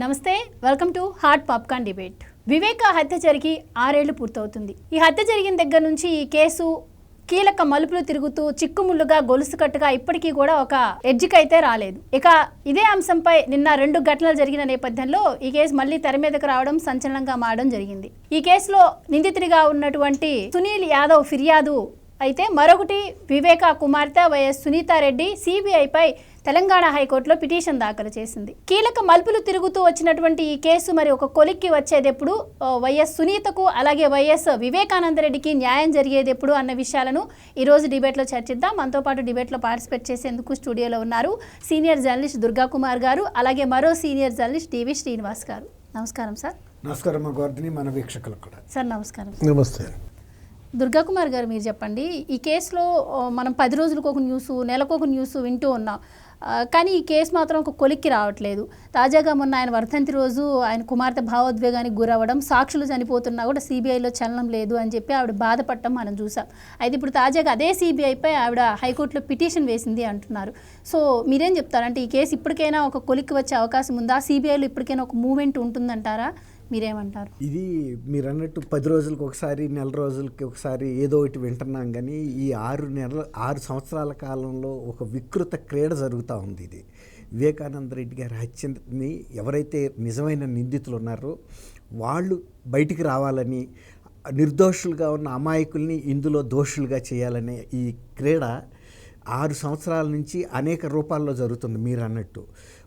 నమస్తే welcome to heart popcorn debate Viveka హత్య జరిగి ఆరేళ్ళు పూర్తవుతుంది. ఈ హత్య జరిగిన దగ్గర నుంచి ఈ కేసు కీలక మలుపులు తిరుగుతూ చిక్కుముళ్ళుగా గొలుసు కట్టుగా ఇప్పటికీ కూడా ఒక ఎడ్జికైతే రాలేదు. ఇక ఇదే అంశంపై నిన్న రెండు ఘటనలు జరిగిన నేపథ్యంలో ఈ కేసు మళ్ళీ తెర మీదకు రావడం సంచలనంగా మారడం జరిగింది. ఈ కేసులో నిందితుడిగా ఉన్నటువంటి సునీల్ యాదవ్ ఫిర్యాదు అయితే మరొకటి వివేక కుమార్తె వైఎస్ సునీతారెడ్డి సిబిఐపై తెలంగాణ హైకోర్టులో పిటిషన్ దాఖలు చేసింది. కీలక మలుపులు తిరుగుతూ వచ్చినటువంటి ఈ కేసు మరి ఒక కొలిక్కి వచ్చేది ఎప్పుడు ఆ, వైఎస్ సునీతకు అలాగే వైఎస్ వివేకానందరెడ్డికి న్యాయం జరిగేది ఎప్పుడు అన్న విషయాలను ఈ రోజు డిబేట్లో చర్చిద్దాం. మనతో పాటు డిబేట్లో పార్టిసిపేట్ చేసేందుకు స్టూడియోలో ఉన్నారు సీనియర్ జర్నలిస్ట్ దుర్గా కుమార్ గారు అలాగే మరో సీనియర్ జర్నలిస్ట్ టీవీ శ్రీనివాస్ గారు. నమస్కారం సార్. నమస్కారం మా మన వీక్షకులకు కూడా. సార్ నమస్కారం. నమస్తే. దుర్గా కుమార్ గారు మీరు చెప్పండి. ఈ కేసులో మనం పది రోజులకు ఒక న్యూస్ నెలకు ఒక న్యూస్ వింటూ ఉన్నాం. కానీ ఈ కేసు మాత్రం ఒక కొలిక్కి రావట్లేదు. తాజాగా మొన్న ఆయన వర్ధంతి రోజు ఆయన కుమార్తె భావోద్వేగానికి గురవ్వడం సాక్షులు చనిపోతున్నా కూడా సిబిఐలో చలనం లేదు అని చెప్పి ఆవిడ బాధపడటం మనం చూసాం. అయితే ఇప్పుడు తాజాగా అదే సిబిఐపై ఆవిడ హైకోర్టులో పిటిషన్ వేసింది అంటున్నారు. సో మీరేం చెప్తారంటే ఈ కేసు ఇప్పటికైనా ఒక కొలిక్కి వచ్చే అవకాశం ఉందా? సిబిఐలో ఇప్పటికైనా ఒక మూమెంట్ ఉంటుందంటారా? మీరేమంటారు? ఇది మీరు అన్నట్టు పది రోజులకు ఒకసారి నెల రోజులకి ఒకసారి ఏదో ఒకటి వింటున్నాం కానీ ఈ ఆరు నెలల ఆరు సంవత్సరాల కాలంలో ఒక వికృత క్రీడ జరుగుతూ ఉంది ఇది. వివేకానంద రెడ్డి గారి హత్యని ఎవరైతే నిజమైన నిందితులు ఉన్నారో వాళ్ళు బయటికి రావాలని నిర్దోషులుగా ఉన్న అమాయకుల్ని ఇందులో దోషులుగా చేయాలనే ఈ క్రీడ ఆరు సంవత్సరాల నుంచి అనేక రూపాల్లో జరుగుతుంది మీరు అన్నట్టు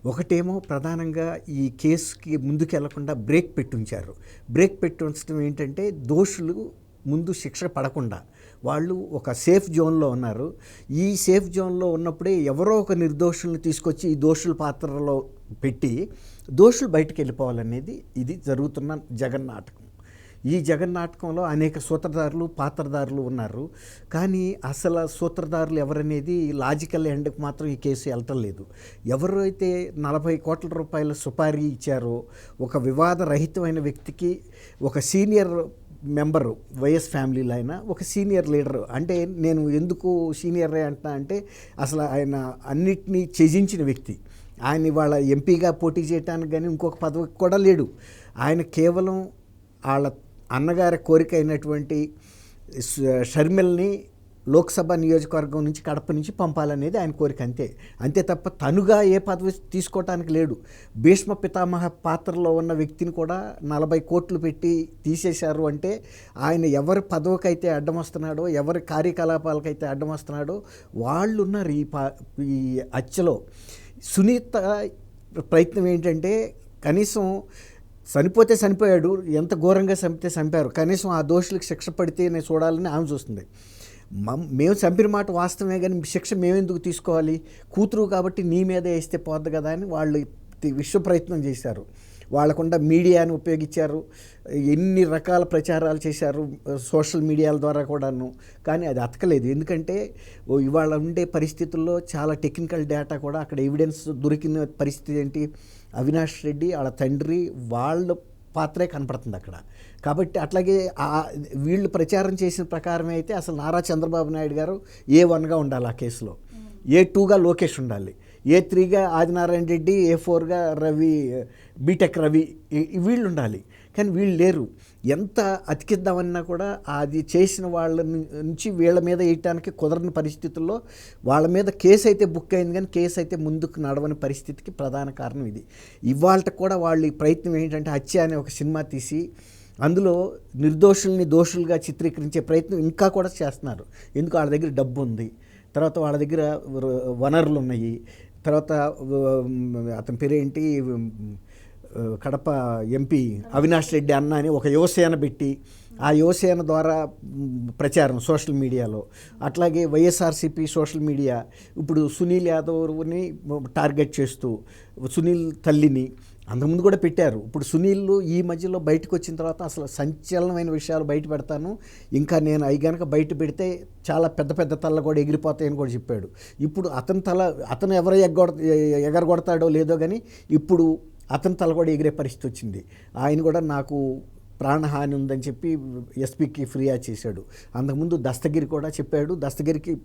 ఒకటేమో ప్రధానంగా ఈ కేసుకి ముందుకు వెళ్ళకుండా బ్రేక్ పెట్టుంచారు. బ్రేక్ పెట్టి ఉంచడం ఏంటంటే దోషులు ముందు శిక్ష పడకుండా వాళ్ళు ఒక సేఫ్ జోన్లో ఉన్నారు. ఈ సేఫ్ జోన్లో ఉన్నప్పుడే ఎవరో ఒక నిర్దోషుల్ని తీసుకొచ్చి ఈ దోషుల పాత్రలో పెట్టి దోషులు బయటకు వెళ్ళిపోవాలనేది ఇది జరుగుతున్న జగన్ నాటకం ఈ జగన్నాటకంలో అనేక సూత్రధారులు పాత్రధారులు ఉన్నారు. కానీ అసలు సూత్రధారులు ఎవరనేది లాజికల్ ఎండ్కి మాత్రం ఈ కేసు వెళ్ళటం లేదు. ఎవరైతే నలభై కోట్ల రూపాయల సుపారీ ఇచ్చారో ఒక వివాదరహితమైన వ్యక్తికి ఒక సీనియర్ మెంబరు వైఎస్ ఫ్యామిలీలో ఆయన ఒక సీనియర్ లీడర్. అంటే నేను ఎందుకు సీనియర్ అంటున్నా అంటే అసలు ఆయన అన్నిటినీ త్యజించిన వ్యక్తి. ఆయన ఇవాళ ఎంపీగా పోటీ చేయడానికి కానీ ఇంకొక పదవికి కూడా లేడు. ఆయన కేవలం వాళ్ళ అన్నగారి కోరిక అయినటువంటి షర్మిల్ని లోక్సభ నియోజకవర్గం నుంచి కడప నుంచి పంపాలనేది ఆయన కోరిక అంతే. అంతే తప్ప తనుగా ఏ పదవి తీసుకోవటానికి లేడు. భీష్మ పితామహ పాత్రలో ఉన్న వ్యక్తిని కూడా నలభై కోట్లు పెట్టి తీసేశారు అంటే ఆయన ఎవరి పదవికైతే అడ్డం వస్తున్నాడో ఎవరి కార్యకలాపాలకైతే అడ్డం వస్తున్నాడో వాళ్ళు ఉన్నారు ఈ పా ఈ అచ్చలో. సునీత ప్రయత్నం ఏంటంటే కనీసం చనిపోతే చనిపోయాడు ఎంత ఘోరంగా చంపితే చంపారు కనీసం ఆ దోషులకు శిక్ష పడితే నేను చూడాలని ఆమె చూస్తుంది. మమ్ మేము చంపిన మాట వాస్తవమే కానీ శిక్ష మేమెందుకు తీసుకోవాలి? కూతురు కాబట్టి నీ మీద వేస్తే పోద్ది కదా అని వాళ్ళు విశ్వ ప్రయత్నం చేశారు. వాళ్ళకుండా మీడియాని ఉపయోగించారు ఎన్ని రకాల ప్రచారాలు చేశారు సోషల్ మీడియాల ద్వారా కూడాను. కానీ అది అతకలేదు. ఎందుకంటే ఇవాళ ఉండే పరిస్థితుల్లో చాలా టెక్నికల్ డేటా కూడా అక్కడ ఎవిడెన్స్ దొరికిన పరిస్థితి ఏంటి? అవినాష్ రెడ్డి వాళ్ళ తండ్రి వాళ్ళ పాత్రే కనపడుతుంది అక్కడ. కాబట్టి అట్లాగే వీళ్ళు ప్రచారం చేసిన ప్రకారమే అయితే అసలు నారా చంద్రబాబు నాయుడు గారు ఏ వన్గా ఉండాలి ఆ కేసులో? ఏ టూగా లోకేష్ ఉండాలి? ఏ త్రీగా ఆదినారాయణ రెడ్డి ఏ ఫోర్గా రవి బీటెక్ రవి వీళ్ళు ఉండాలి. కానీ వీళ్ళు లేరు. ఎంత అతికిద్దామన్నా కూడా అది చేసిన వాళ్ళ నుంచి వీళ్ళ మీద వేయటానికి కుదరని పరిస్థితుల్లో వాళ్ళ మీద కేసు అయితే బుక్ అయింది కానీ కేసు అయితే ముందుకు నడవని పరిస్థితికి ప్రధాన కారణం ఇది. ఇవాళ కూడా వాళ్ళ ప్రయత్నం ఏంటంటే హత్య అనే ఒక సినిమా తీసి అందులో నిర్దోషుల్ని దోషులుగా చిత్రీకరించే ప్రయత్నం ఇంకా కూడా చేస్తున్నారు. ఎందుకు? వాళ్ళ దగ్గర డబ్బు ఉంది. తర్వాత వాళ్ళ దగ్గర వనరులు ఉన్నాయి. తర్వాత అతని పేరేంటి? ఏంటి కడప ఎంపీ అవినాష్ రెడ్డి అన్న అని ఒక యువసేన పెట్టి ఆ యువసేన ద్వారా ప్రచారం సోషల్ మీడియాలో. అట్లాగే వైఎస్ఆర్సీపీ సోషల్ మీడియా ఇప్పుడు సునీల్ యాదవ్ని టార్గెట్ చేస్తూ సునీల్ తల్లిని అంతకుముందు కూడా పెట్టారు. ఇప్పుడు సునీల్ ఈ మధ్యలో బయటకు వచ్చిన తర్వాత అసలు సంచలనమైన విషయాలు బయట పెడతాను. ఇంకా నేను అవి కనుక బయట పెడితే చాలా పెద్ద పెద్ద తల్ల కూడా ఎగిరిపోతాయని కూడా చెప్పాడు. ఇప్పుడు అతని తల అతను ఎవరు ఎగ్గొడ ఎగరగొడతాడో లేదో కానీ ఇప్పుడు అతని తల కూడా ఎగిరే పరిస్థితి వచ్చింది. ఆయన కూడా నాకు ప్రాణహాని ఉందని చెప్పి ఎస్పీకి ఫిర్యాదు చేశాడు. అంతకుముందు దస్తగిరి కూడా చెప్పాడు. దస్తగిరికి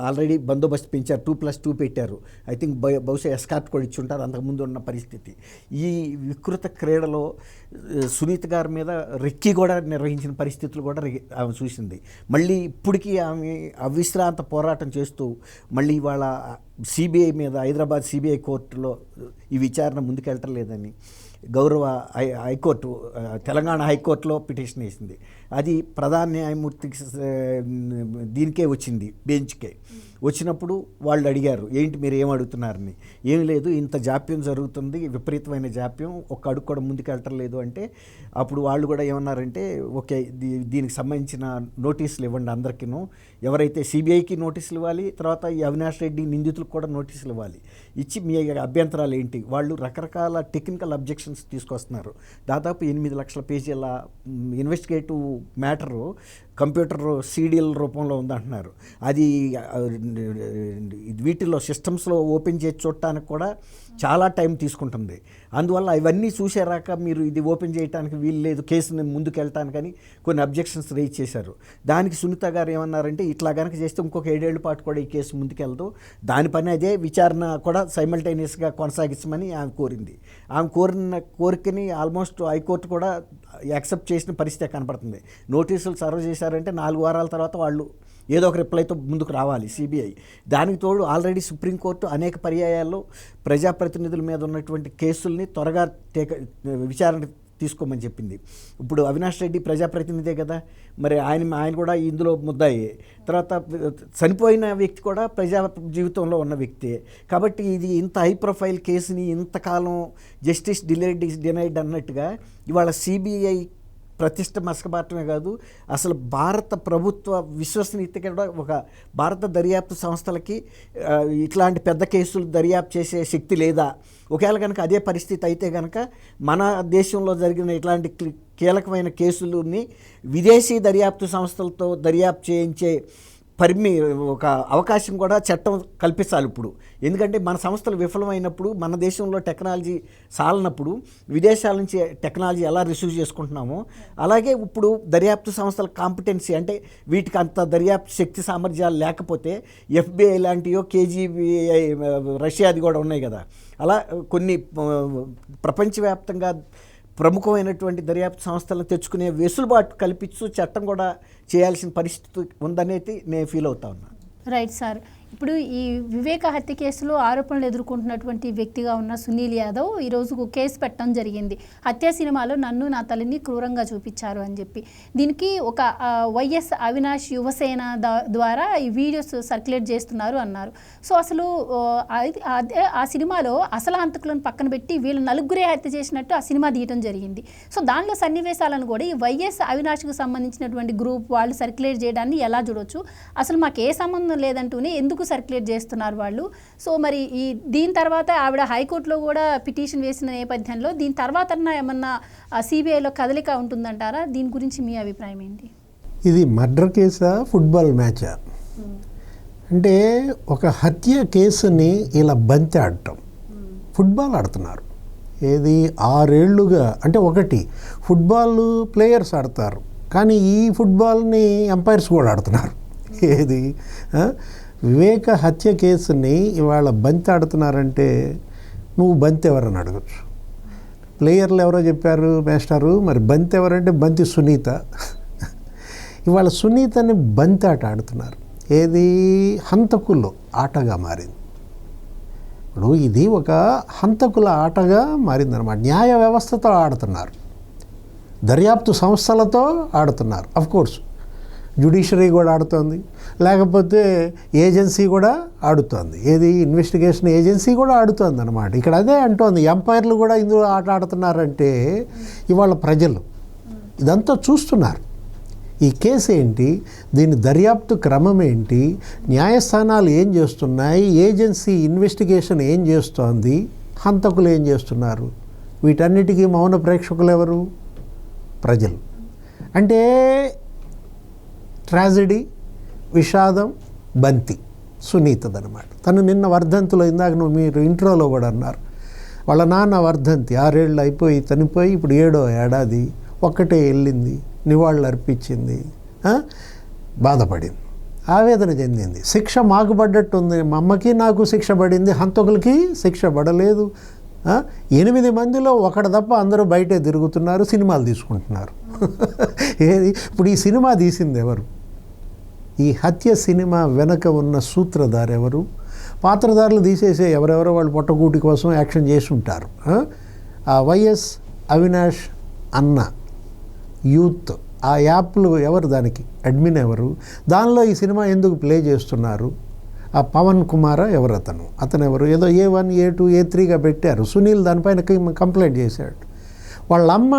ఆల్రెడీ బందోబస్తు పెంచారు టూ ప్లస్ టూ పెట్టారు. ఐ థింక్ బహుశా ఎస్కార్ట్ కూడా ఇచ్చి ఉంటారు అంతకుముందు ఉన్న పరిస్థితి. ఈ వికృత క్రీడలో సునీత గారి మీద రెక్కి కూడా నిర్వహించిన పరిస్థితులు కూడా రి- ఆమె చూసింది. మళ్ళీ ఇప్పటికీ ఆమె అవిశ్రాంత పోరాటం చేస్తూ మళ్ళీ ఇవాళ సిబిఐ మీద హైదరాబాద్ సిబిఐ కోర్టులో ఈ విచారణ ముందుకెళ్ళటం లేదని గౌరవ హై హైకోర్టు తెలంగాణ హైకోర్టులో పిటిషన్ వేసింది. అది ప్రధాన న్యాయమూర్తికి దీనికే వచ్చింది బెంచ్కే. వచ్చినప్పుడు వాళ్ళు అడిగారు ఏంటి మీరు ఏం అడుగుతున్నారని? ఏం లేదు ఇంత జాప్యం జరుగుతుంది విపరీతమైన జాప్యం ఒక్క అడుగు కూడా ముందుకు లేదు అంటే అప్పుడు వాళ్ళు కూడా ఏమన్నారంటే ఓకే దీ- దీనికి సంబంధించిన నోటీసులు ఇవ్వండి అందరికీను. ఎవరైతే సిబిఐకి నోటీసులు ఇవ్వాలి తర్వాత ఈ అవినాష్ రెడ్డి నిందితులకు కూడా నోటీసులు ఇవ్వాలి. ఇచ్చి మీ అభ్యంతరాలు ఏంటి? వాళ్ళు రకరకాల టెక్నికల్ అబ్జెక్షన్స్ తీసుకొస్తున్నారు. దాదాపు ఎనిమిది లక్షల పేజీల ఇన్వెస్టిగేటివ్ మ్యాటరు కంప్యూటర్ సీడీల రూపంలో ఉందంటున్నారు. అది వీటిలో వీటిల్లో సిస్టమ్స్లో ఓపెన్ చేసి చూడటానికి కూడా చాలా టైం తీసుకుంటుంది. అందువల్ల ఇవన్నీ చూసేరాక మీరు ఇది ఓపెన్ చేయడానికి వీలు లేదు కేసుని ముందుకెళ్ళటానికని కొన్ని అబ్జెక్షన్స్ రేజ్ చేశారు. దానికి సునీత గారు ఏమన్నారంటే ఇట్లా కనుక చేస్తే ఇంకొక ఏడేళ్ళ పాటు కూడా ఈ కేసు ముందుకెళ్తూ దాని పని అదే విచారణ కూడా సైమల్టేనియస్గా కొనసాగించమని ఆమె కోరింది. ఆమె కోరిన కోరికని ఆల్మోస్ట్ హైకోర్టు కూడా యాక్సెప్ట్ చేసిన పరిస్థితి కనపడుతుంది. నోటీసులు సర్వ్ చేశారంటే నాలుగు వారాల తర్వాత వాళ్ళు ఏదో ఒక రిప్లైతో ముందుకు రావాలి సిబిఐ. దానికి తోడు ఆల్రెడీ సుప్రీంకోర్టు అనేక పర్యాయాల్లో ప్రజాప్రతినిధుల మీద ఉన్నటువంటి కేసుల్ని త్వరగా టేక విచారణ తీసుకోమని చెప్పింది. ఇప్పుడు అవినాష్ రెడ్డి ప్రజాప్రతినిధే కదా మరి ఆయన ఆయన కూడా ఇందులో ముద్దాయి. తర్వాత చనిపోయిన వ్యక్తి కూడా ప్రజా జీవితంలో ఉన్న వ్యక్తే. కాబట్టి ఇది ఇంత హై ప్రొఫైల్ కేసుని ఇంతకాలం జస్టిస్ డిలేడ్ డినైడ్ అన్నట్టుగా ఇవాళ సిబిఐ ప్రతిష్ట మసకబాటమే కాదు అసలు భారత ప్రభుత్వ విశ్వసనీయత కూడా ఒక భారత దర్యాప్తు సంస్థలకి ఇట్లాంటి పెద్ద కేసులు దర్యాప్తు చేసే శక్తి లేదా? ఒకవేళ కనుక అదే పరిస్థితి అయితే కనుక మన దేశంలో జరిగిన ఇట్లాంటి క్లి- కీలకమైన కేసులని విదేశీ దర్యాప్తు సంస్థలతో దర్యాప్తు చేయించే పరిమి ఒక అవకాశం కూడా చట్టం కల్పించాలి ఇప్పుడు. ఎందుకంటే మన సంస్థలు విఫలమైనప్పుడు మన దేశంలో టెక్నాలజీ సాలనప్పుడు విదేశాల నుంచి టెక్నాలజీ ఎలా రిసీవ్ చేసుకుంటున్నామో అలాగే ఇప్పుడు దర్యాప్తు సంస్థల కాంపిటెన్సీ అంటే వీటికి అంత దర్యాప్తు శక్తి సామర్థ్యాలు లేకపోతే ఎఫ్బిఐ లాంటివో కేజీబీఐ రష్యాది కూడా ఉన్నాయి కదా. అలా కొన్ని ప్రపంచవ్యాప్తంగా ప్రముఖమైనటువంటి దర్యాప్తు సంస్థలను తెచ్చుకునే వెసులుబాటు కల్పించు చట్టం కూడా చేయాల్సిన పరిస్థితి ఉందనేది నేను ఫీల్ అవుతా ఉన్నాను రైట్ సార్. ఇప్పుడు ఈ వివేక హత్య కేసులో ఆరోపణలు ఎదుర్కొంటున్నటువంటి వ్యక్తిగా ఉన్న సునీల్ యాదవ్ ఈరోజు కేసు పెట్టడం జరిగింది. హత్య సినిమాలో నన్ను నా తల్లిని క్రూరంగా చూపించారు అని చెప్పి. దీనికి ఒక వైఎస్ అవినాష్ యువసేన దా- ద్వారా ఈ వీడియోస్ సర్క్యులేట్ చేస్తున్నారు అన్నారు. సో అసలు ఆ, అదే ఆ సినిమాలో అసలు హంతకులను పక్కన పెట్టి వీళ్ళు నలుగురే హత్య చేసినట్టు ఆ సినిమా తీయటం జరిగింది. సో దానిలో సన్నివేశాలను కూడా ఈ వైఎస్ అవినాష్కు సంబంధించినటువంటి గ్రూప్ వాళ్ళు సర్క్యులేట్ చేయడాన్ని ఎలా చూడొచ్చు? అసలు మాకు ఏ సంబంధం లేదంటూనే ఎందుకు సర్క్యులేట్ చేస్తున్నారు వాళ్ళు? సో మరి ఈ దీని తర్వాత ఆవిడ హైకోర్టులో కూడా పిటిషన్ వేసిన నేపథ్యంలో దీని తర్వాత ఏమన్నా సిబిఐలో కదలిక ఉంటుందంటారా? దీని గురించి మీ అభిప్రాయం ఏంటి? ఇది మర్డర్ కేసా ఫుట్బాల్ మ్యాచా? అంటే ఒక హత్య కేసుని ఇలా బంతి ఆడటం. ఫుట్బాల్ ఆడుతున్నారు. ఏది ఆరేళ్ళుగా అంటే ఒకటి ఫుట్బాల్ ప్లేయర్స్ ఆడతారు. కానీ ఈ ఫుట్బాల్ని ఎంపైర్స్ కూడా ఆడుతున్నారు. ఏది వివేక హత్య కేసుని ఇవాళ బంతి ఆడుతున్నారంటే నువ్వు బంతి ఎవరని అడగచ్చు. ప్లేయర్లు ఎవరో చెప్పారు మేస్టారు మరి బంతి ఎవరంటే బంతి సునీత. ఇవాళ సునీతని బంతి ఆట ఆడుతున్నారు. ఏది? హంతకుల్లో ఆటగా మారింది. ఇప్పుడు ఇది ఒక హంతకుల ఆటగా మారిందనమాట న్యాయ వ్యవస్థతో ఆడుతున్నారు. దర్యాప్తు సంస్థలతో ఆడుతున్నారు. అఫ్ కోర్స్ జుడిషియరీ కూడా ఆడుతోంది. లేకపోతే ఏజెన్సీ కూడా ఆడుతోంది. ఏది? ఇన్వెస్టిగేషన్ ఏజెన్సీ కూడా ఆడుతోంది అనమాట ఇక్కడ అదే అంటోంది. ఎంపైర్లు కూడా ఇందులో ఆట ఆడుతున్నారంటే ఇవాళ ప్రజలు ఇదంతా చూస్తున్నారు. ఈ కేసు ఏంటి? దీని దర్యాప్తు క్రమం ఏంటి? న్యాయస్థానాలు ఏం చేస్తున్నాయి? ఏజెన్సీ ఇన్వెస్టిగేషన్ ఏం చేస్తోంది? హంతకులు ఏం చేస్తున్నారు? వీటన్నిటికీ మౌన ప్రేక్షకులు ఎవరు? ప్రజలు. అంటే ట్రాజడీ విషాదం బంతి సునీతదనమాట తను నిన్న వర్ధంతిలో ఇందాక నువ్వు మీరు ఇంట్రోలో కూడా అన్నారు. వాళ్ళ నాన్న వర్ధంతి ఆరేళ్ళు అయిపోయి చనిపోయి ఇప్పుడు ఏడో ఏడాది ఒక్కటే వెళ్ళింది నివాళులు అర్పించింది బాధపడింది ఆవేదన చెందింది. శిక్ష మాకు పడ్డట్టుంది మా అమ్మకి నాకు శిక్ష పడింది హంతకులకి శిక్ష పడలేదు ఎనిమిది మందిలో ఒకడు తప్ప అందరూ బయటే తిరుగుతున్నారు సినిమాలు తీసుకుంటున్నారు. ఏది? ఇప్పుడు ఈ సినిమా తీసింది ఎవరు? ఈ హత్య సినిమా వెనక ఉన్న సూత్రధారు ఎవరు? పాత్రధారులు తీసేసే ఎవరెవరో వాళ్ళు పొట్టగూటి కోసం యాక్షన్ చేసి ఉంటారు ఆ? వైఎస్ అవినాష్ అన్న యూత్ ఆ యాప్లు ఎవరు దానికి? అడ్మిన్ ఎవరు? దానిలో ఈ సినిమా ఎందుకు ప్లే చేస్తున్నారు? ఆ పవన్ కుమార్ ఎవరు అతను? అతను ఎవరు? ఏదో ఏ వన్ ఏ టూ ఏ త్రీగా పెట్టారు. సునీల్ దానిపైన కంప్లైంట్ చేశాడు. వాళ్ళ అమ్మ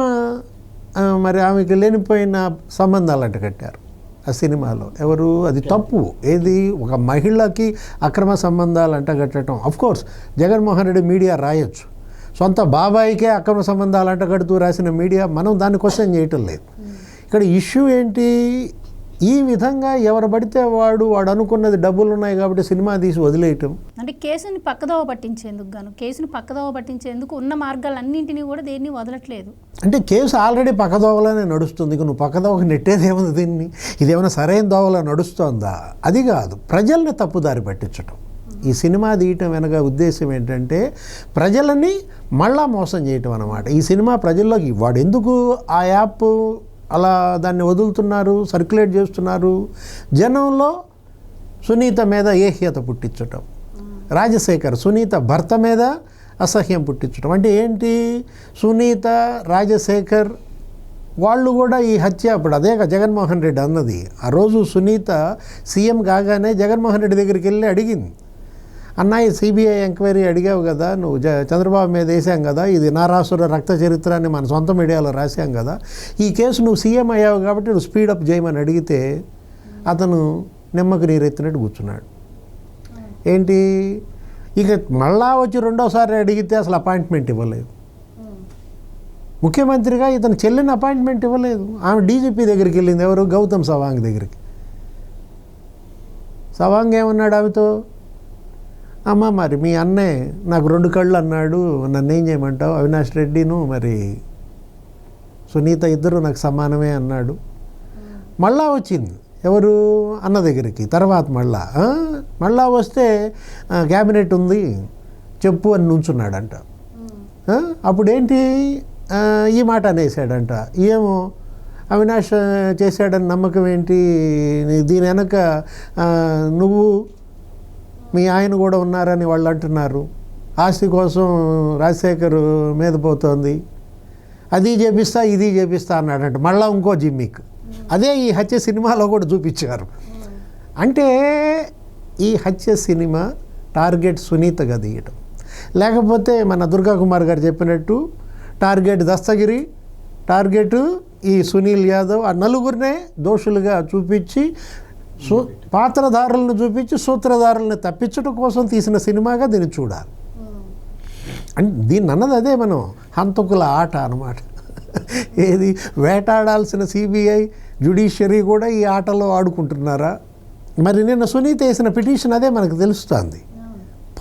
మరి ఆమెకి లేనిపోయిన సంబంధాలు అంట కట్టారు. ఆ సినిమాలో. ఎవరు? అది తప్పు. ఏది? ఒక మహిళకి అక్రమ సంబంధాలు అంట కట్టడం కోర్స్ జగన్మోహన్ రెడ్డి మీడియా రాయొచ్చు. సొంత బాబాయికే అక్రమ సంబంధాలు అంటగడుతూ రాసిన మీడియా మనం దాన్ని క్వశ్చన్ చేయటం లేదు. ఇక్కడ ఇష్యూ ఏంటి? ఈ విధంగా ఎవరు పడితే వాడు వాడు అనుకున్నది డబ్బులు ఉన్నాయి కాబట్టి సినిమా తీసి వదిలేయటం. అంటే కేసుని పక్కదోవ పట్టించేందుకు గాను కేసుని పక్కదోవ పట్టించేందుకు ఉన్న మార్గాలన్నింటినీ కూడా దేన్ని వదలట్లేదు. అంటే కేసు ఆల్రెడీ పక్కదోవలోనే నడుస్తుంది. ఇక నువ్వు పక్కదోవకు నెట్టేది ఏముంది దీన్ని? ఇదేమైనా సరైన దోవలో నడుస్తోందా? అది కాదు. ప్రజల్ని తప్పుదారి పట్టించటం. ఈ సినిమా తీయటం వెనక ఉద్దేశం ఏంటంటే ప్రజలని మళ్ళా మోసం చేయటం అన్నమాట. ఈ సినిమా ప్రజల్లోకి వాడు ఎందుకు ఆ యాప్ అలా దాన్ని వదులుతున్నారు సర్క్యులేట్ చేస్తున్నారు. జనంలో సునీత మీద ఏహ్యత పుట్టించటం. రాజశేఖర్ సునీత భర్త మీద అసహ్యం పుట్టించడం అంటే ఏంటి? సునీత రాజశేఖర్ వాళ్ళు కూడా ఈ హత్య ఇప్పుడు అదే జగన్మోహన్ రెడ్డి అన్నది. ఆ రోజు సునీత సీఎం కాగానే జగన్మోహన్ రెడ్డి దగ్గరికి వెళ్ళి అడిగింది. అన్నయ్య సిబిఐ ఎంక్వైరీ అడిగావు కదా నువ్వు జ చంద్రబాబు మీద వేసాం కదా ఇది నారాసుర రక్త చరిత్ర అని మన సొంత మీడియాలో రాశాం కదా ఈ కేసు నువ్వు సీఎం అయ్యావు కాబట్టి నువ్వు స్పీడప్ చేయమని అడిగితే అతను నిమ్మకు నీరెత్తినట్టు కూర్చున్నాడు. ఏంటి? ఇక మళ్ళా వచ్చి రెండోసారి అడిగితే అసలు అపాయింట్మెంట్ ఇవ్వలేదు. ముఖ్యమంత్రిగా ఇతను చెల్లిన అపాయింట్మెంట్ ఇవ్వలేదు. ఆమె డీజీపీ దగ్గరికి వెళ్ళింది ఎవరు? గౌతమ్ సవాంగ్ దగ్గరికి. సవాంగ్ ఏమన్నాడు ఆమెతో? అమ్మ మరి మీ అన్నే నాకు రెండు కళ్ళు అన్నాడు. నన్ను ఏం చేయమంటావు? అవినాష్ రెడ్డిను మరి సునీత ఇద్దరు నాకు సమానమే అన్నాడు. మళ్ళా వచ్చింది. ఎవరు? అన్న దగ్గరికి. తర్వాత మళ్ళా మళ్ళా వస్తే క్యాబినెట్ ఉంది చెప్పు అని నుంచున్నాడంట. అప్పుడేంటి? ఈ మాట అనేసాడంట ఏమో? అవినాష్ చేశాడని నమ్మకం ఏంటి? దీని వెనక నువ్వు మీ ఆయన కూడా ఉన్నారని వాళ్ళు అంటున్నారు. ఆస్తి కోసం రాజశేఖర్ మీద పోతోంది. అది చేపిస్తా ఇది చేపిస్తా అన్నాడంట. మళ్ళా ఇంకో జిమ్మిక్. అదే ఈ హత్య సినిమాలో కూడా చూపించారు. అంటే ఈ హత్య సినిమా టార్గెట్ సునీతగా తీయటం లేకపోతే మన దుర్గా కుమార్ గారు చెప్పినట్టు టార్గెట్ దస్తగిరి టార్గెట్ ఈ సునీల్ యాదవ్ ఆ నలుగురినే దోషులుగా చూపించి సూ పాత్రధారులను చూపించి సూత్రధారులను తప్పించడం కోసం తీసిన సినిమాగా దీన్ని చూడాలి. అంటే దీన్ని అన్నది అదే మనం హంతకుల ఆట అనమాట ఏది వేటాడాల్సిన సిబిఐ జ్యుడిషియరీ కూడా ఈ ఆటలో ఆడుకుంటున్నారా? మరి నిన్న సునీత వేసిన పిటిషన్ అదే మనకు తెలుస్తుంది.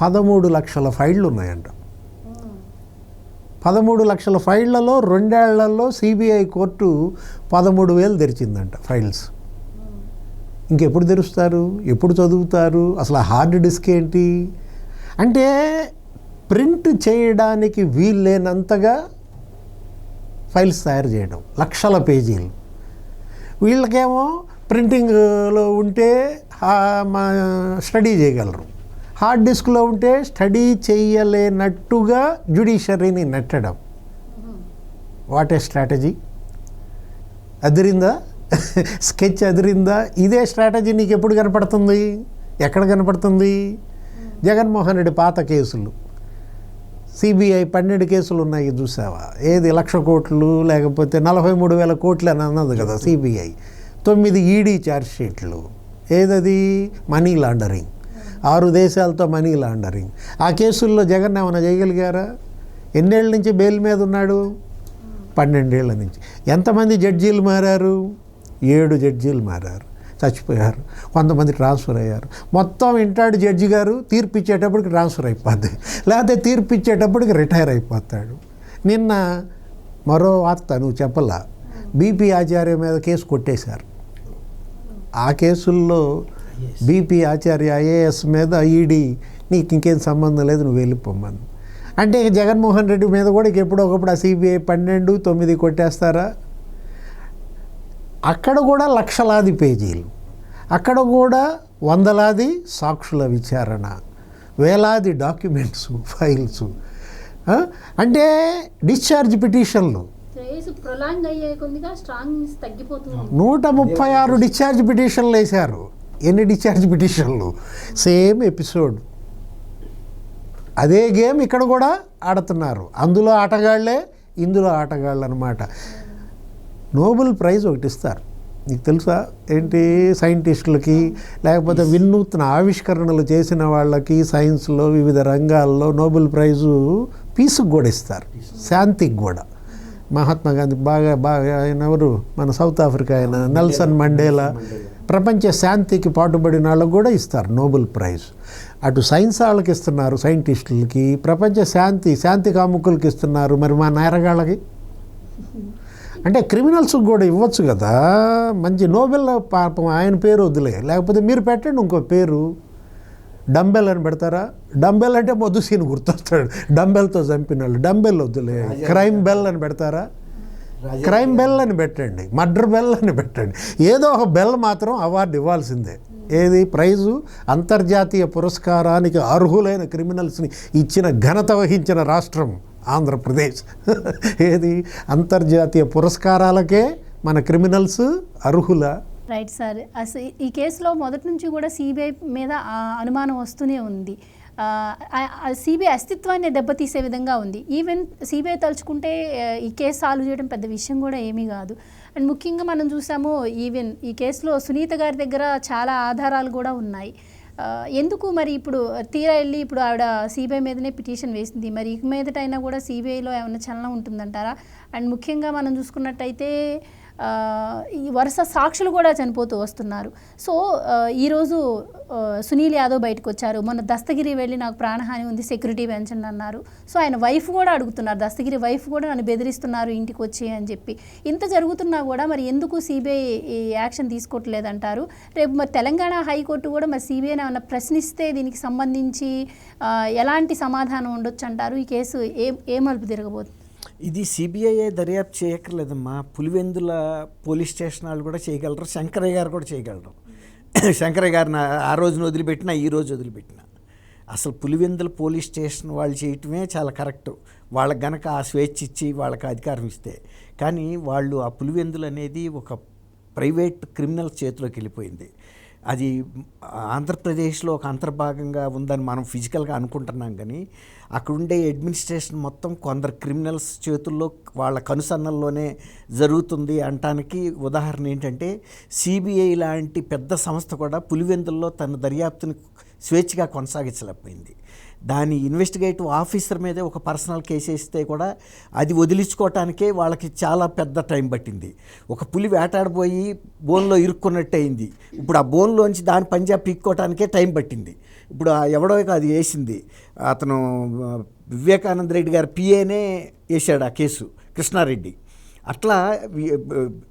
పదమూడు లక్షల ఫైళ్ళు ఉన్నాయంట. పదమూడు లక్షల ఫైళ్ళలో రెండేళ్ళలో సిబిఐ కోర్టు పదమూడు వేలు తెరిచిందంట ఫైల్స్. ఇంకెప్పుడు తెరుస్తారు? ఎప్పుడు చదువుతారు? అసలు హార్డ్ డిస్క్ ఏంటి? అంటే ప్రింట్ చేయడానికి వీల్లేనంతగా ఫైల్స్ తయారు చేయడం లక్షల పేజీలు. వీళ్ళకేమో ప్రింటింగ్లో ఉంటే మా స్టడీ చేయగలరు. హార్డ్ డిస్క్లో ఉంటే స్టడీ చేయలేనట్టుగా జ్యుడిషరీని నెట్టడం. What a strategy. అదిరిందా? స్కెచ్ అదిరిందా? ఇదే స్ట్రాటజీ నీకు ఎప్పుడు కనపడుతుంది? ఎక్కడ కనపడుతుంది? జగన్మోహన్ రెడ్డి పాత కేసులు. సిబిఐ పన్నెండు కేసులు ఉన్నాయి చూసావా? ఏది లక్ష కోట్లు లేకపోతే నలభై మూడు వేల కోట్లు అని అన్నది కదా సిబిఐ. తొమ్మిది ఈడీ ఛార్జ్షీట్లు ఏదది? Money laundering. ఆరు దేశాలతో మనీ లాండరింగ్. ఆ కేసుల్లో జగన్ ఏమైనా చేయగలిగారా? ఎన్నేళ్ళ నుంచి బెయిల్ మీద ఉన్నాడు? పన్నెండేళ్ళ నుంచి. ఎంతమంది జడ్జీలు మారారు? ఏడు జడ్జీలు మారారు చచ్చిపోయారు కొంతమంది ట్రాన్స్ఫర్ అయ్యారు. మొత్తం ఇంటాడు జడ్జి గారు తీర్పు ఇచ్చేటప్పటికి ట్రాన్స్ఫర్ అయిపోద్ది. లేకపోతే తీర్పు ఇచ్చేటప్పటికి రిటైర్ అయిపోతాడు. నిన్న మరో వార్త నువ్వు చెప్పలా. బీపీ ఆచార్య మీద కేసు కొట్టేశారు. ఆ కేసుల్లో బీపీ ఆచార్య ఐఏఎస్ మీద ఈడీ నీకు ఇంకేం సంబంధం లేదు నువ్వు వెళ్ళిపోమ్మను. అంటే జగన్మోహన్ రెడ్డి మీద కూడా ఇక ఎప్పుడో ఒకప్పుడు ఆ సిబిఐ పన్నెండు తొమ్మిది కొట్టేస్తారా? అక్కడ కూడా లక్షలాది పేజీలు. అక్కడ కూడా వందలాది సాక్షుల విచారణ. వేలాది డాక్యుమెంట్స్ ఫైల్స్? అంటే డిశ్చార్జ్ పిటిషన్లు. నూట ముప్పై ఆరు డిశ్చార్జ్ పిటిషన్లు వేశారు. ఎన్ని డిశ్చార్జ్ పిటిషన్లు? Same episode. అదే గేమ్ ఇక్కడ కూడా ఆడుతున్నారు. అందులో ఆటగాళ్ళే ఇందులో ఆటగాళ్ళు అనమాట నోబెల్ ప్రైజ్ ఒకటి ఇస్తారు. నీకు తెలుసా? ఏంటి? సైంటిస్టులకి లేకపోతే వినూత్న ఆవిష్కరణలు చేసిన వాళ్ళకి సైన్స్లో వివిధ రంగాల్లో నోబెల్ ప్రైజు పీస్కి కూడా ఇస్తారు. శాంతికి కూడా. మహాత్మా గాంధీ బాగా బాగా ఆయన ఎవరు? మన సౌత్ ఆఫ్రికా ఆయన నెల్సన్ మండేలా. ప్రపంచ శాంతికి పాటుపడిన వాళ్ళకు కూడా ఇస్తారు నోబెల్ ప్రైజ్. అటు సైన్స్ వాళ్ళకి ఇస్తున్నారు సైంటిస్టులకి ప్రపంచ శాంతి శాంతి కాముకులకి ఇస్తున్నారు మరి మా నేరగాళ్ళకి అంటే క్రిమినల్స్కి కూడా ఇవ్వచ్చు కదా. మంచి నోబెల్ పాపం ఆయన పేరు వదిలే లేకపోతే మీరు పెట్టండి ఇంకో పేరు. డంబెల్ అని పెడతారా? డంబెల్ అంటే మొద్దు సీన్ గుర్తొస్తాడు. డంబెల్తో చంపిన వాళ్ళు డంబెల్ వద్దులే. క్రైమ్ బెల్ అని పెడతారా? క్రైమ్ బెల్ అని పెట్టండి. మర్డర్ బెల్ అని పెట్టండి. ఏదో ఒక బెల్ మాత్రం అవార్డు ఇవ్వాల్సిందే. ఏది? ప్రైజు? అంతర్జాతీయ పురస్కారానికి అర్హులైన క్రిమినల్స్ని ఇచ్చిన ఘనత వహించిన రాష్ట్రం. ఆంధ్రప్రదేశ్. ఏది? అంతర్జాతీయ పురస్కారాలకే మన క్రిమినల్స్ అర్హుల. Right sir. అసలు ఈ కేసులో మొదటి నుంచి కూడా సిబిఐ మీద అనుమానం వస్తూనే ఉంది. సిబిఐ అస్తిత్వాన్ని దెబ్బతీసే విధంగా ఉంది. ఈవెన్ సిబిఐ తలుచుకుంటే ఈ కేసు సాల్వ్ చేయడం పెద్ద విషయం కూడా ఏమీ కాదు. అండ్ ముఖ్యంగా మనం చూసాము ఈవెన్ ఈ కేసులో సునీత గారి దగ్గర చాలా ఆధారాలు కూడా ఉన్నాయి. ఎందుకు మరి ఇప్పుడు తీరా వెళ్ళి ఇప్పుడు ఆవిడ సిబిఐ మీదనే పిటిషన్ వేసింది? మరి ఇక మీదటైనా కూడా సిబిఐలో ఏమైనా చలనం ఉంటుందంటారా? అండ్ ముఖ్యంగా మనం చూసుకున్నట్టయితే ఈ వరుస సాక్షులు కూడా చనిపోతూ వస్తున్నారు. సో ఈరోజు సునీల్ యాదవ్ బయటకు వచ్చారు. మొన్న దస్తగిరి వెళ్ళి నాకు ప్రాణహాని ఉంది సెక్యూరిటీ పెంచండి అన్నారు. సో ఆయన వైఫ్ కూడా అడుగుతున్నారు. దస్తగిరి వైఫ్ కూడా నన్ను బెదిరిస్తున్నారు ఇంటికి వచ్చి అని చెప్పి. ఇంత జరుగుతున్నా కూడా మరి ఎందుకు సిబిఐ యాక్షన్ తీసుకోవట్లేదంటారు? రేపు మరి తెలంగాణ హైకోర్టు కూడా మరి సిబిఐని ఏమన్నా ప్రశ్నిస్తే దీనికి సంబంధించి ఎలాంటి సమాధానం ఉండొచ్చు అంటారు? ఈ కేసు ఏ ఏ మలుపు తిరగబోతుంది? ఇది సిబిఐ దర్యాప్తు చేయక్కర్లేదమ్మా. పులివెందుల పోలీస్ స్టేషన్ వాళ్ళు కూడా చేయగలరు. శంకరయ్య గారు కూడా చేయగలరు. శంకరయ్య గారిని ఆ- రోజున వదిలిపెట్టినా ఈ రోజు వదిలిపెట్టినా. అసలు పులివెందుల పోలీస్ స్టేషన్ వాళ్ళు చేయటమే చాలా కరెక్ట్. వాళ్ళకి గనక ఆ స్వేచ్ఛ ఇచ్చి వాళ్ళకి అధికారం ఇస్తే. కానీ వాళ్ళు ఆ పులివెందులు అనేది ఒక ప్రైవేట్ క్రిమినల్ చేతిలోకి వెళ్ళిపోయింది. అది ఆంధ్రప్రదేశ్లో ఒక అంతర్భాగంగా ఉందని మనం ఫిజికల్గా అనుకుంటున్నాం కానీ అక్కడుండే అడ్మినిస్ట్రేషన్ మొత్తం కొందరు క్రిమినల్స్ చేతుల్లో వాళ్ళ కనుసన్నల్లోనే జరుగుతుంది అంటానికి ఉదాహరణ ఏంటంటే సిబిఐ లాంటి పెద్ద సంస్థ కూడా పులివెందుల్లో తన దర్యాప్తుని స్వేచ్ఛగా కొనసాగించలేకపోయింది. దాని ఇన్వెస్టిగేటివ్ ఆఫీసర్ మీదే ఒక పర్సనల్ కేసు వేస్తే కూడా అది వదిలించుకోవటానికే వాళ్ళకి చాలా పెద్ద టైం పట్టింది. ఒక పులి వేటాడిపోయి బోన్లో ఇరుక్కున్నట్టు అయింది. ఇప్పుడు ఆ బోన్లోంచి దాని పంజాబ్ పీక్కోవటానికే టైం పట్టింది. ఇప్పుడు ఆ ఎవడో అది వేసింది. అతను వివేకానంద రెడ్డి గారి పిఏనే వేసాడు ఆ కేసు కృష్ణారెడ్డి. అట్లా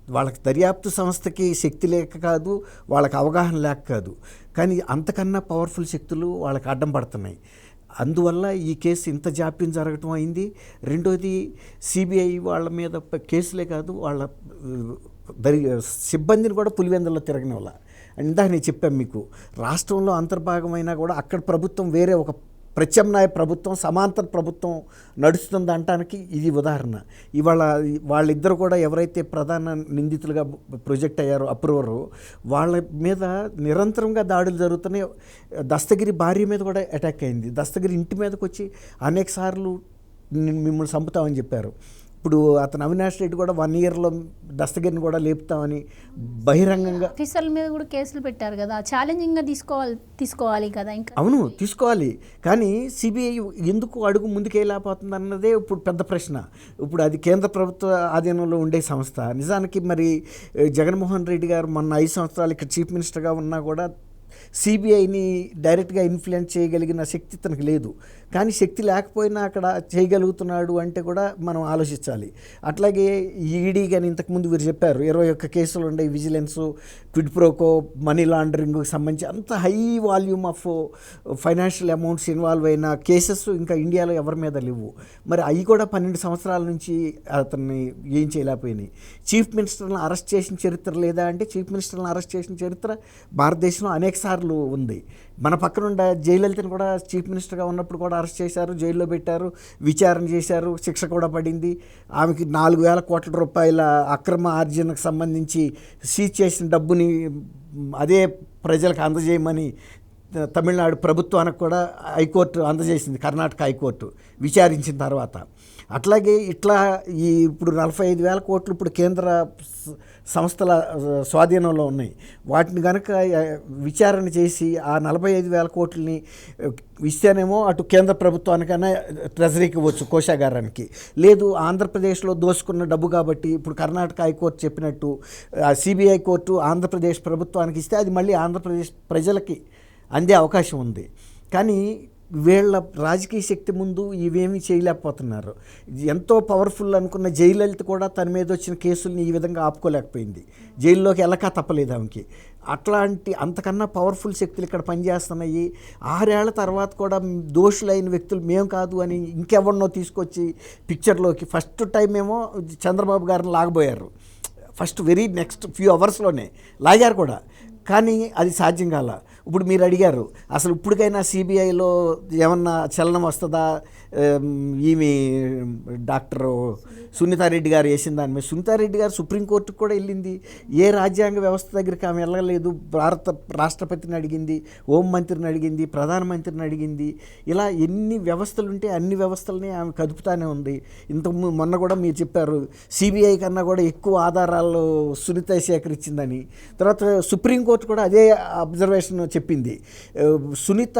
వాళ్ళకి దర్యాప్తు సంస్థకి శక్తి లేక కాదు వాళ్ళకి అవగాహన లేక కాదు. కానీ అంతకన్నా పవర్ఫుల్ శక్తులు వాళ్ళకి అడ్డం పడుతున్నాయి. అందువల్ల ఈ కేసు ఇంత జాప్యం జరగటం అయింది. రెండోది సిబిఐ వాళ్ళ మీద కేసులే కాదు వాళ్ళ ఆ, దరి సిబ్బందిని కూడా పులివెందుల్లో తిరగని అండ్ ఇందాక నేను చెప్పాను మీకు రాష్ట్రంలో అంతర్భాగమైనా కూడా అక్కడ ప్రభుత్వం వేరే ఒక ప్రత్యామ్నాయ ప్రభుత్వం సమాంతర ప్రభుత్వం నడుస్తుంది అంటానికి ఇది ఉదాహరణ. ఇవాళ వాళ్ళిద్దరు కూడా ఎవరైతే ప్రధాన నిందితులుగా ప్రొజెక్ట్ అయ్యారో అప్రూవరు వాళ్ళ మీద నిరంతరంగా దాడులు జరుగుతున్నాయి. దస్తగిరి భార్య మీద కూడా అటాక్ అయింది. దస్తగిరి ఇంటి మీదకి వచ్చి అనేక సార్లు మిమ్మల్ని చంపుతామని చెప్పారు. ఇప్పుడు అతను అవినాష్ రెడ్డి కూడా వన్ ఇయర్లో దస్తగిరిని కూడా లేపుతామని బహిరంగంగా ఆఫీసర్ల మీద కూడా కేసులు పెట్టారు కదా. ఛాలెంజింగ్గా తీసుకోవాలి తీసుకోవాలి కదా ఇంకా. అవును తీసుకోవాలి. కానీ సిబిఐ ఎందుకు అడుగు ముందుకెళ్ళకపోతుంది అన్నదే ఇప్పుడు పెద్ద ప్రశ్న. ఇప్పుడు అది కేంద్ర ప్రభుత్వ ఆధీనంలో ఉండే సంస్థ. నిజానికి మరి జగన్మోహన్ రెడ్డి గారు మొన్న ఐదు సంవత్సరాలు ఇక్కడ చీఫ్ మినిస్టర్గా ఉన్నా కూడా సిబిఐని డైరెక్ట్గా ఇన్ఫ్లుయెన్స్ చేయగలిగిన శక్తి తనకు లేదు. కానీ శక్తి లేకపోయినా అక్కడ చేయగలుగుతున్నాడు అంటే కూడా మనం ఆలోచించాలి. అట్లాగే ఈడీ కానీ ఇంతకుముందు మీరు చెప్పారు ఇరవై ఒక్క కేసులు ఉండే vigilance quid pro quo money లాండరింగ్కి సంబంధించి అంత high volume of financial amounts involve అయిన కేసెస్ ఇంకా ఇండియాలో ఎవరి మీద లేవు. మరి అవి కూడా పన్నెండు సంవత్సరాల నుంచి అతన్ని ఏం చేయలేకపోయినాయి. చీఫ్ మినిస్టర్ని అరెస్ట్ చేసిన చరిత్ర లేదా అంటే చీఫ్ మినిస్టర్ని అరెస్ట్ చేసిన చరిత్ర భారతదేశంలో అనేక సార్లు ఉంది. మన పక్కన ఉండే జయలలితను కూడా చీఫ్ మినిస్టర్గా ఉన్నప్పుడు కూడా అరెస్ట్ చేశారు జైల్లో పెట్టారు విచారణ చేశారు శిక్ష కూడా పడింది. ఆమెకి నాలుగు వేల కోట్ల రూపాయల అక్రమ ఆర్జనకు సంబంధించి సీజ్ చేసిన డబ్బుని అదే ప్రజలకు అందజేయమని తమిళనాడు ప్రభుత్వానికి కూడా హైకోర్టు అందజేసింది కర్ణాటక హైకోర్టు. విచారించిన తర్వాత అట్లాగే ఇట్లా ఈ ఇప్పుడు నలభై ఐదు వేల కోట్లు ఇప్పుడు కేంద్ర సంస్థల స్వాధీనంలో ఉన్నాయి. వాటిని కనుక విచారణ చేసి ఆ నలభై ఐదు వేల కోట్లని ఇస్తేనేమో అటు కేంద్ర ప్రభుత్వానికైనా ట్రెజరీకి ఇవ్వచ్చు కోశాగారానికి. లేదు ఆంధ్రప్రదేశ్లో దోసుకున్న డబ్బు కాబట్టి ఇప్పుడు కర్ణాటక హైకోర్టు చెప్పినట్టు సిబిఐ కోర్టు ఆంధ్రప్రదేశ్ ప్రభుత్వానికి ఇస్తే అది మళ్ళీ ఆంధ్రప్రదేశ్ ప్రజలకి అందే అవకాశం ఉంది. కానీ వీళ్ళ రాజకీయ శక్తి ముందు ఇవేమీ చేయలేకపోతున్నారు. ఎంతో పవర్ఫుల్ అనుకున్న జయలలిత కూడా తన మీద వచ్చిన కేసుల్ని ఈ విధంగా ఆపుకోలేకపోయింది. జైల్లోకి వెళ్ళక తప్పలేదు ఆమెకి. అట్లాంటి అంతకన్నా పవర్ఫుల్ శక్తులు ఇక్కడ పనిచేస్తున్నాయి. ఆరేళ్ళ తర్వాత కూడా దోషులైన వ్యక్తులు మేము కాదు అని ఇంకెవరినో తీసుకొచ్చి పిక్చర్లోకి ఫస్ట్ టైం ఏమో చంద్రబాబు గారిని లాగబోయారు. ఫస్ట్ వెరీ నెక్స్ట్ ఫ్యూ అవర్స్లోనే లాగారు కూడా. కానీ అది సాధ్యం కాల. ఇప్పుడు మీరు అడిగారు అసలు ఇప్పటికైనా సిబిఐలో ఏమన్నా చలనం వస్తుందా? ఈమె డాక్టర్ సునీతారెడ్డి గారు వేసిన దాని మీద. సునీతారెడ్డి గారు సుప్రీంకోర్టుకు కూడా వెళ్ళింది. ఏ రాజ్యాంగ వ్యవస్థ దగ్గరికి ఆమె వెళ్ళలేదు. భారత రాష్ట్రపతిని అడిగింది హోం మంత్రిని అడిగింది ప్రధానమంత్రిని అడిగింది. ఇలా ఎన్ని వ్యవస్థలు ఉంటే అన్ని వ్యవస్థలని ఆమె కదుపుతానే ఉంది. ఇంతకు మొన్న కూడా మీరు చెప్పారు సిబిఐ కన్నా కూడా ఎక్కువ ఆధారాలు సునీత సేకరించిందని. తర్వాత సుప్రీంకోర్టు కూడా అదే అబ్జర్వేషన్ చెప్పింది. సునీత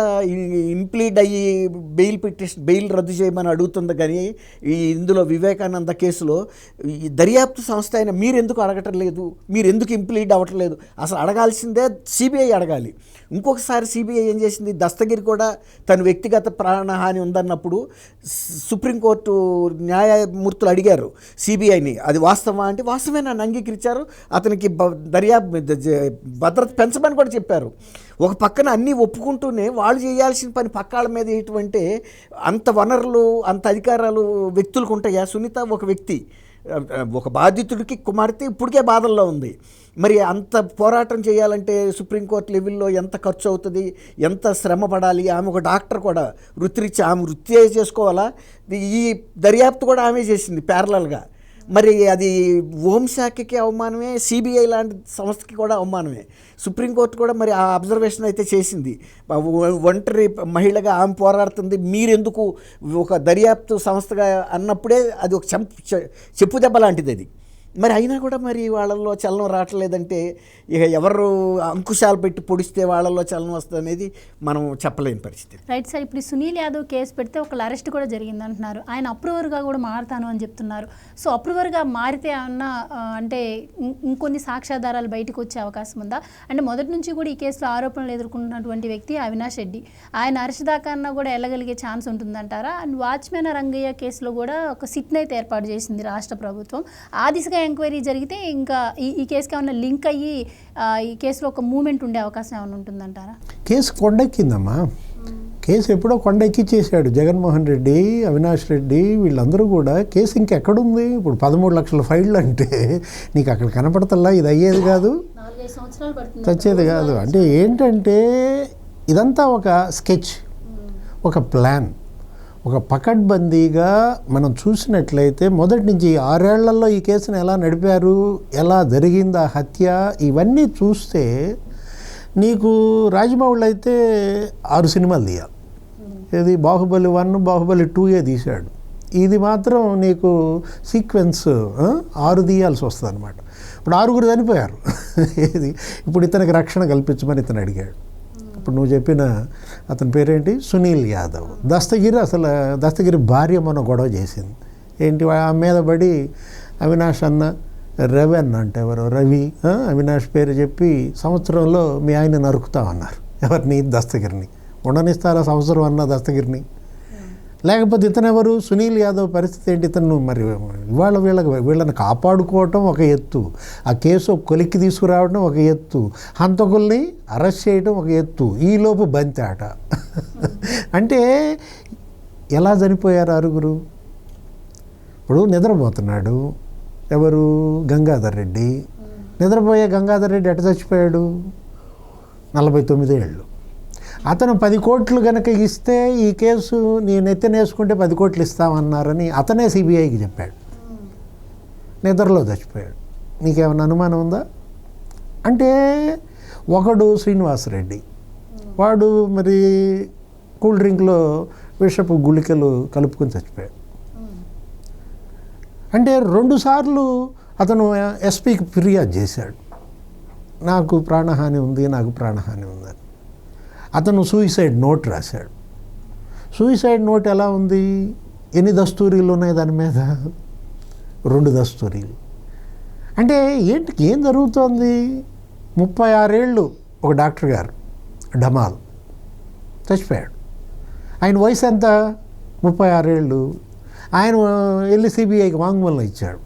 ఇంప్లీడ్ అయ్యి బెయిల్ పిటిషన్ బెయిల్ రద్దు చేయమని అడుగుతుంది కానీ ఈ ఇందులో వివేకానంద కేసులో ఈ దర్యాప్తు సంస్థ అయిన మీరు ఎందుకు అడగటం లేదు? మీరు ఎందుకు ఇంప్లీడ్ అవ్వటం లేదు? అసలు అడగాల్సిందే సిబిఐ అడగాలి. ఇంకొకసారి సిబిఐ ఏం చేసింది? దస్తగిరి కూడా తన వ్యక్తిగత ప్రాణహాని ఉందన్నప్పుడు సుప్రీంకోర్టు న్యాయమూర్తులు అడిగారు సిబిఐని. అది వాస్తవమా అంటే వాస్తవమే నన్ను అంగీకరించారు. అతనికి దర్యాప్తు ద- భద్రత పెంచమని కూడా చెప్పారు. ఒక పక్కన అన్నీ ఒప్పుకుంటూనే వాళ్ళు చేయాల్సిన పని పక్కాళ్ళ మీద ఇటువంటి అంత వనరులు అంత అధికారాలు వ్యక్తులకు ఉంటాయా? సునీత ఒక వ్యక్తి. ఒక బాధితుడికి కుమార్తె ఇప్పటికే బాధల్లో ఉంది. మరి అంత పోరాటం చేయాలంటే సుప్రీంకోర్టు లెవెల్లో ఎంత ఖర్చు అవుతుంది? ఎంత శ్రమ పడాలి? ఆమె ఒక డాక్టర్ కూడా. వృత్తిరిచ్చి ఆమె వృత్తి చేసుకోవాలా? ఈ దర్యాప్తు కూడా ఆమె చేసింది ప్యారలల్గా మరి అది హోంశాఖకి అవమానమే సిబిఐ లాంటి సంస్థకి కూడా అవమానమే. సుప్రీంకోర్టు కూడా మరి ఆ అబ్జర్వేషన్ అయితే చేసింది. ఒంటరి మహిళగా ఆమె పోరాడుతుంది మీరెందుకు ఒక దర్యాప్తు సంస్థగా అన్నప్పుడే అది ఒక చెంప్ చె- చెప్పు దెబ్బ లాంటిది అది. మరి అయినా కూడా మరి వాళ్ళల్లో చలనం రావట్లేదంటే ఇక ఎవరు అంకుశాలు పెట్టి పొడిస్తే వాళ్ళల్లో చలనం వస్తుంది అనేది మనం చెప్పలేని పరిస్థితి. రైట్ సార్ ఇప్పుడు సునీల్ యాదవ్ కేసు పెడితే ఒకళ్ళ అరెస్ట్ కూడా జరిగింది అంటున్నారు. ఆయన అప్రూవర్గా కూడా మారుతాను అని చెప్తున్నారు. సో అప్రూవర్గా మారితే అన్న అంటే ఇంకొన్ని సాక్ష్యాధారాలు బయటకు వచ్చే అవకాశం ఉందా? అంటే మొదటి నుంచి కూడా ఈ కేసులో ఆరోపణలు ఎదుర్కొంటున్నటువంటి వ్యక్తి అవినాష్ రెడ్డి. ఆయన అరెస్ట్ దాకా అన్నా కూడా వెళ్ళగలిగే ఛాన్స్ ఉంటుందంటారా? అండ్ వాచ్మెన్ రంగయ్య కేసులో కూడా ఒక సిట్ని అయితే ఏర్పాటు చేసింది రాష్ట్ర ప్రభుత్వం. ఆ దిశగా ఎంక్వైరీ జరిగితే ఇంకా ఈ ఈ కేసుకి ఏమన్నా లింక్ అయ్యి ఈ కేసులో ఒక మూమెంట్ ఉండే అవకాశం ఏమైనా ఉంటుందంటారా? కేసు కొండెక్కిందమ్మా. కేసు ఎప్పుడో కొండెక్కిచ్చేసాడు జగన్మోహన్ రెడ్డి అవినాష్ రెడ్డి వీళ్ళందరూ కూడా. కేసు ఇంకెక్కడుంది? ఇప్పుడు పదమూడు లక్షల ఫైళ్ళు అంటే నీకు అక్కడ కనపడతల్లా? ఇది అయ్యేది కాదు. నాలుగైదు సంవత్సరాలు పడుతుంది. చచ్చేది కాదు. అంటే ఏంటంటే ఇదంతా ఒక స్కెచ్ ఒక ప్లాన్. ఒక పకడ్బందీగా మనం చూసినట్లయితే మొదటి నుంచి ఆరేళ్ళలో ఈ కేసును ఎలా నడిపారు ఎలా జరిగింది ఆ హత్య ఇవన్నీ చూస్తే నీకు రాజమౌళి అయితే ఆరు సినిమాలు తీయాలి. ఇది బాహుబలి వన్ బాహుబలి టూయే తీశాడు. ఇది మాత్రం నీకు సీక్వెన్స్ ఆరు తీయాల్సి వస్తుంది అనమాట ఇప్పుడు ఆరుగురు చనిపోయారు. ఏది ఇప్పుడు ఇతనికి రక్షణ కల్పించమని ఇతను అడిగాడు. ఇప్పుడు నువ్వు చెప్పిన అతని పేరేంటి? సునీల్ యాదవ్. దస్తగిరి అసలు దస్తగిరి భార్య మన గొడవ చేసింది. ఏంటి? వా- ఆ మీద పడి అవినాష్ అన్న రవి అన్న అంటే ఎవరు? రవి అవినాష్ పేరు చెప్పి సంవత్సరంలో మీ ఆయన నరుకుతామన్నారు ఎవరిని? దస్తగిరిని. ఉండనిస్తారా సంవత్సరం అన్న దస్తగిరిని? లేకపోతే ఇతను ఎవరు? సునీల్ యాదవ్ పరిస్థితి ఏంటి? ఇతను మరి ఇవాళ వీళ్ళకి వీళ్ళని కాపాడుకోవటం ఒక ఎత్తు. ఆ కేసు కొలిక్కి తీసుకురావడం ఒక ఎత్తు. హంతకుల్ని అరెస్ట్ చేయడం ఒక ఎత్తు. ఈలోపు బంతి ఆట అంటే ఎలా చనిపోయారు ఆరుగురు? ఇప్పుడు నిద్రపోతున్నాడు. ఎవరు? గంగాధర్ రెడ్డి. నిద్రపోయే గంగాధర్ రెడ్డి ఎట చచ్చిపోయాడు? నలభై తొమ్మిది ఏళ్ళు అతను పది కోట్లు కనుక ఇస్తే ఈ కేసు నేను ఎత్తనేసుకుంటే పది కోట్లు ఇస్తామన్నారని అతనే సిబిఐకి చెప్పాడు. నిద్రలో చచ్చిపోయాడు. నీకేమైనా అనుమానం ఉందా? అంటే ఒకడు శ్రీనివాసరెడ్డి. వాడు మరి కూల్ డ్రింక్లో విషపు గుళికలు కలుపుకొని చచ్చిపోయాడు. అంటే రెండుసార్లు అతను ఎస్పీకి ఫిర్యాదు చేశాడు. నాకు ప్రాణహాని ఉంది నాకు ప్రాణహాని ఉందని. అతను సూయిసైడ్ నోట్ రాశాడు. సూయిసైడ్ నోట్ ఎలా ఉంది? ఎన్ని దస్తూరీలు ఉన్నాయి దాని మీద? రెండు దస్తూరీలు. అంటే ఏంటి ఏం జరుగుతోంది? ముప్పై ఆరేళ్ళు ఒక డాక్టర్ గారు డమాల్ చచ్చిపోయాడు. ఆయన వయసు ఎంత? ముప్పై ఆరేళ్ళు. ఆయన వెళ్ళి సిబిఐకి వాంగ్మూలం ఇచ్చాడు.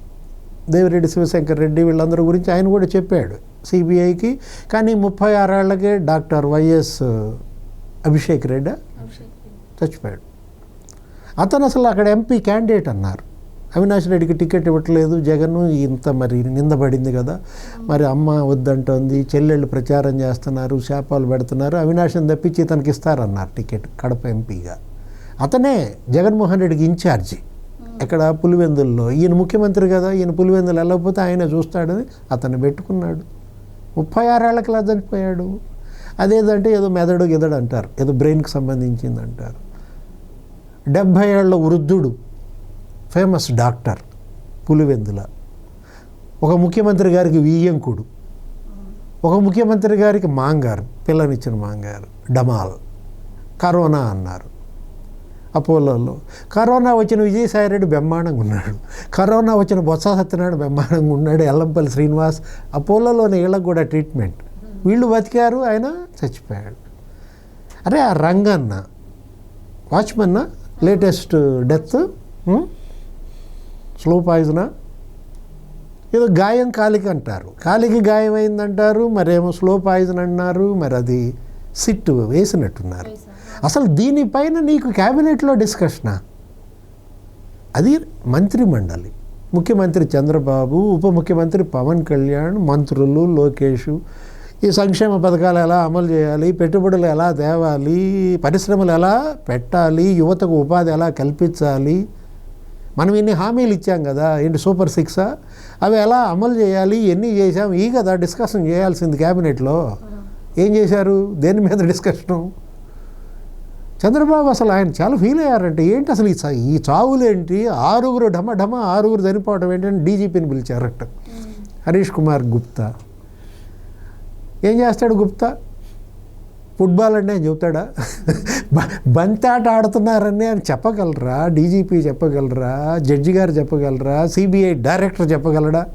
దేవిరెడ్డి శివశంకర్ రెడ్డి వీళ్ళందరి గురించి ఆయన కూడా చెప్పాడు. సిబిఐకి. కానీ ముప్పై ఆరేళ్ళకే డాక్టర్ వైఎస్ అభిషేక్ రెడ్డి చచ్చిపోయాడు. అతను అసలు అక్కడ ఎంపీ క్యాండిడేట్ అన్నారు. అవినాష్ రెడ్డికి టికెట్ ఇవ్వట్లేదు జగన్ ఇంత మరి నిందబడింది కదా. మరి అమ్మ వద్దంటోంది చెల్లెళ్ళు ప్రచారం చేస్తున్నారు శాపాలు పెడుతున్నారు. అవినాష్ని తప్పించి ఇతనికి ఇస్తారన్నారు టికెట్ కడప ఎంపీగా. అతనే జగన్మోహన్ రెడ్డికి ఇన్ఛార్జి. ఎక్కడ? పులివెందుల్లో. ఈయన ముఖ్యమంత్రి కదా ఈయన పులివెందులు వెళ్ళకపోతే ఆయన చూస్తాడని అతను పెట్టుకున్నాడు. ముప్పై ఆరేళ్ళకి ఇలా చనిపోయాడు అదేదంటే ఏదో మెదడు గిదడు అంటారు. ఏదో బ్రెయిన్కి సంబంధించింది అంటారు డెబ్భై ఏళ్ళ వృద్ధుడు ఫేమస్ డాక్టర్ పులివెందుల. ఒక ముఖ్యమంత్రి గారికి వియ్యంకుడు ఒక ముఖ్యమంత్రి గారికి మాంగారు పిల్లనిచ్చిన మాంగారు డమాల్. కరోనా అన్నారు. అపోలోలో. కరోనా వచ్చిన విజయసాయిరెడ్డి బ్రహ్మాండంగా ఉన్నాడు. కరోనా వచ్చిన బొత్స సత్యనారాయణ బ్రహ్మాండంగా ఉన్నాడు. ఎల్లంపల్లి శ్రీనివాస్ అపోలోలోని వీళ్ళకి కూడా ట్రీట్మెంట్. వీళ్ళు బతికారు ఆయన చచ్చిపోయాడు. అరే ఆ రంగన్న వాచ్మన్న లేటెస్ట్ డెత్ స్లో పాయిజనా ఏదో గాయం కాలికి అంటారు. కాలికి గాయం అయిందంటారు మరేమో స్లో పాయిజన్ అన్నారు మరి అది సిట్ వేసినట్టున్నారు. అసలు దీనిపైన నీకు క్యాబినెట్లో డిస్కషనా? అది మంత్రి మండలి ముఖ్యమంత్రి చంద్రబాబు ఉప ముఖ్యమంత్రి పవన్ కళ్యాణ్ మంత్రులు లోకేష్ ఈ సంక్షేమ పథకాలు ఎలా అమలు చేయాలి పెట్టుబడులు ఎలా తేవాలి పరిశ్రమలు ఎలా పెట్టాలి యువతకు ఉపాధి ఎలా కల్పించాలి? మనం ఇన్ని హామీలు ఇచ్చాం కదా ఏంటి సూపర్ సిక్సా అవి ఎలా అమలు చేయాలి ఎన్ని చేసాం ఈ కదా డిస్కషన్ చేయాల్సింది క్యాబినెట్లో. ఏం చేశారు? దేని మీద డిస్కషను? చంద్రబాబు అసలు ఆయన చాలా ఫీల్ అయ్యారంటే ఏంటి అసలు ఈ చా- ఈ చావులేంటి? ఆరుగురు ఢమ ఢమ ఆరుగురు చనిపోవడం ఏంటంటే డీజీపీని పిలిచారట హరీష్ కుమార్ గుప్తా. ఏం చేస్తాడు గుప్తా? ఫుట్బాల్ అంటే ఆయన చెబుతాడా బ- బంతాట ఆడుతున్నారని ఆయన చెప్పగలరా? డీజీపీ చెప్పగలరా? జడ్జి గారు చెప్పగలరా? సిబిఐ డైరెక్టర్ చెప్పగలడా?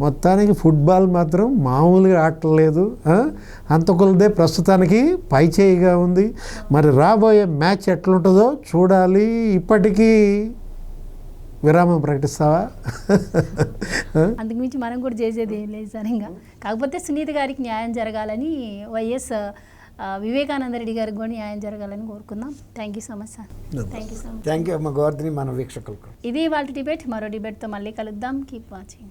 మొత్తానికి ఫుట్బాల్ మాత్రం మామూలుగా ఆడలేదు అంతకులదే ప్రస్తుతానికి పైచేయిగా ఉంది. మరి రాబోయే మ్యాచ్ ఎట్లుంటుందో చూడాలి. ఇప్పటికీ విరామం ప్రకటిస్తావా? అందుకుమించి మనం కూడా చేసేది ఏం లేదు సార్ ఇంకా. కాకపోతే సునీత గారికి న్యాయం జరగాలని వైఎస్ వివేకానంద రెడ్డి గారికి కూడా న్యాయం జరగాలని కోరుకుందాం. Thank you so much sir thank you so much thank you అమ్మ గోవర్ధని మన వీక్షకులకు. ఇది వాళ్ళ డిబేట్. మరో డిబేట్తో మళ్ళీ కలుద్దాం. Keep watching